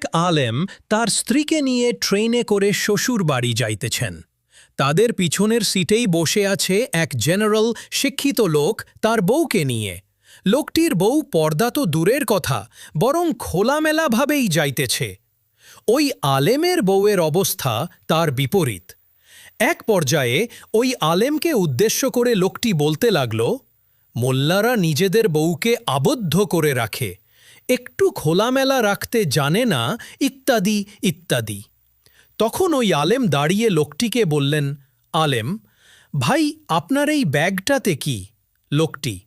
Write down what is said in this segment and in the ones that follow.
এক আলেম তার স্ত্রীকে নিয়ে ট্রেনে করে শ্বশুর বাড়ি যাইতেছেন। তাদের পিছনের সিটেই বসে আছে এক জেনারেল শিক্ষিত লোক তার বউকে নিয়ে। লোকটির বউ পর্দা তো দূরের কথা, বরং খোলামেলাভাবেই যাইতেছে। ওই আলেমের বউয়ের অবস্থা তার বিপরীত। এক পর্যায়ে ওই আলেমকে উদ্দেশ্য করে লোকটি বলতে লাগল, মোল্লারা নিজেদের বউকে আবদ্ধ করে রাখে। একটু খোলামেলা রাখতে জানে না, ইত্যাদি ইত্যাদি। তখন ওই আলেম দাঁড়িয়ে লোকটিকে বললেন, আলেম, ভাই, আপনার এই ব্যাগটাতে কি? লোকটি,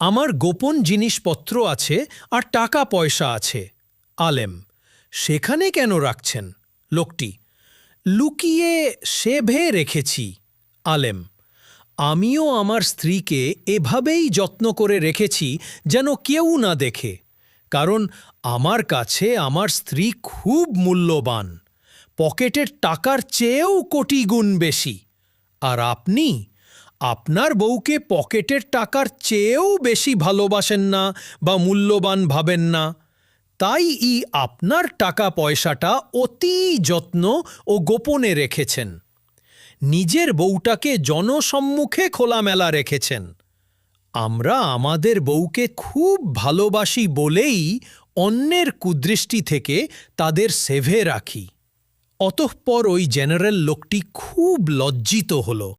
আমার গোপন জিনিসপত্র আছে আর টাকা পয়সা আছে। আলেম, সেখানে কেন রাখছেন? লোকটি, লুকিয়ে সেভে রেখেছি। আলেম, আমিও আমার স্ত্রীকে এভাবেই যত্ন করে রেখেছি যেন কেউ না দেখে। কারণ আমার কাছে আমার স্ত্রী খুব মূল্যবান। পকেটের টাকার চেয়েও কোটি গুণ বেশি। আর আপনি? আপনার বউকে পকেটের টাকার চেয়েও বেশি ভালোবাসেন না বা মূল্যবান ভাবেন না। তাই ই আপনার টাকা পয়সাটা অতি যত্ন ও গোপনে রেখেছেন। নিজের বউটাকে জনসম্মুখে খোলামেলা রেখেছেন। আমরা আমাদের বউকে খুব ভালোবাসি বলেই অন্যের কুদৃষ্টি থেকে তাদের সেভে রাখি। অতঃপর ওই জেনারেল লোকটি খুব লজ্জিত হল।